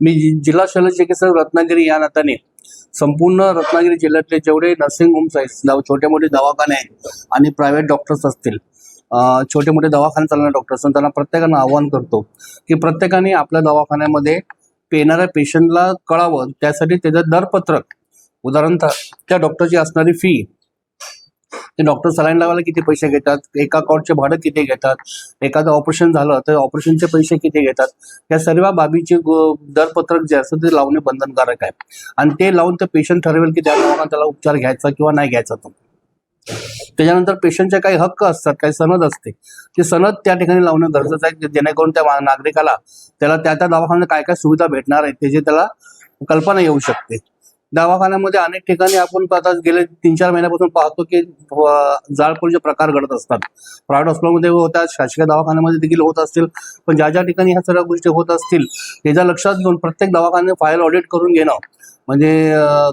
मी जिल्हा शल्य चिकित्सक रत्नागिरी या नात्याने संपूर्ण रत्नागिरी जिल्ह्यातले जेवढे नर्सिंग होम्स आहेत छोटे मोठे दवाखाने आहेत आणि प्रायव्हेट डॉक्टर्स असतील छोटे मोठे दवाखाने चालणारे डॉक्टर्स त्यांना प्रत्येकानं आवाहन करतो की प्रत्येकाने आपल्या दवाखान्यामध्ये येणाऱ्या पेशंटला कळावं त्यासाठी त्याचं दरपत्रक उदाहरणतः त्या डॉक्टरची असणारी फी ते डॉक्टर सलाईन लावायला किती पैसे घेतात? एका कॉटचे भाडं किती घेतात? एखादं ऑपरेशन झालं तर ऑपरेशनचे पैसे किती घेतात? या सर्व बाबीचे दरपत्रक जे असतं ते लावणे बंधनकारक आहे. आणि ते लावून ते पेशंट ठरवेल की त्या दवाखान्यात त्याला उपचार घ्यायचा किंवा नाही घ्यायचा तो. त्याच्यानंतर पेशंटचे काही हक्क असतात काही सनद असते. ते सनद त्या ठिकाणी लावणं गरजेचं आहे जेणेकरून त्या नागरिकाला त्याला त्या त्या दवाखान्यात काय काय सुविधा भेटणार आहेत त्याची त्याला कल्पना येऊ शकते. दवाखान्यामध्ये अनेक ठिकाणी आपण आता गेले तीन चार महिन्यापासून पाहतो की जाळपोळीचे प्रकार घडत असतात. प्रायव्हेट हॉस्पिटलमध्ये होतात शासकीय दवाखान्यामध्ये देखील होत असतील पण ज्या ज्या ठिकाणी ह्या सर्व गोष्टी होत असतील त्याच्या लक्षात घेऊन प्रत्येक दवाखाने फाईल ऑडिट करून घेणं म्हणजे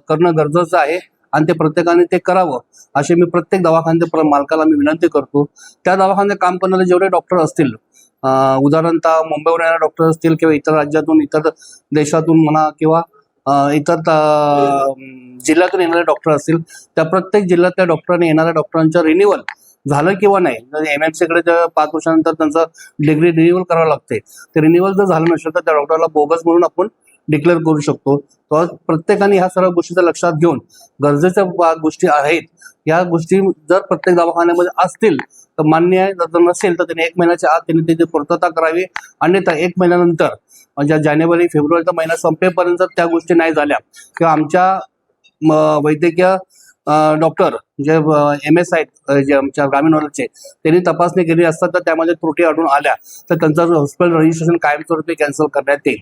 करणं गरजेचं आहे आणि ते प्रत्येकाने ते करावं असे मी प्रत्येक दवाखान्याच्या मालकाला मी विनंती करतो. त्या दवाखान्यात काम करणारे जेवढे डॉक्टर असतील उदाहरणतः मुंबईवर येणारे डॉक्टर असतील किंवा इतर राज्यातून इतर देशातून म्हणा किंवा इतर जिल्ह्यातून येणारे डॉक्टर असतील. त्या प्रत्येक जिल्ह्यातल्या डॉक्टरांनी येणाऱ्या डॉक्टरांचं रिन्युअल झालं किंवा नाही? एम एम सीकडे जर पाच वर्षानंतर त्यांचं डिग्री रिन्युअल करावं लागते. ते रिन्युअल जर झालं नसेल तर त्या डॉक्टरला बोगस म्हणून आपण डिक्लेअर करू शकतो. तेव्हा प्रत्येकाने ह्या सर्व गोष्टीचा लक्षात घेऊन गरजेच्या गोष्टी आहेत या गोष्टी जर प्रत्येक दवाखान्यामध्ये असतील तर मान्य आहे. जर नसेल तर त्यांनी एक महिन्याच्या आत त्यांनी त्याची पूर्तता करावी. अन्यथा एक महिन्यानंतर म्हणजे जानेवारी फेब्रुवारीचा महिना संपेपर्यंत जर त्या गोष्टी नाही झाल्या. किंवा आमच्या म, वैद्यकीय डॉक्टर जे एम एस आहेत जे आमच्या ग्रामीण वर्गाचे त्यांनी तपासणी केली असतात तर त्यामध्ये त्रुटी आढळून आल्या. तर त्यांचं हॉस्पिटल रजिस्ट्रेशन कायमस्वरूपी कॅन्सल करण्यात येईल.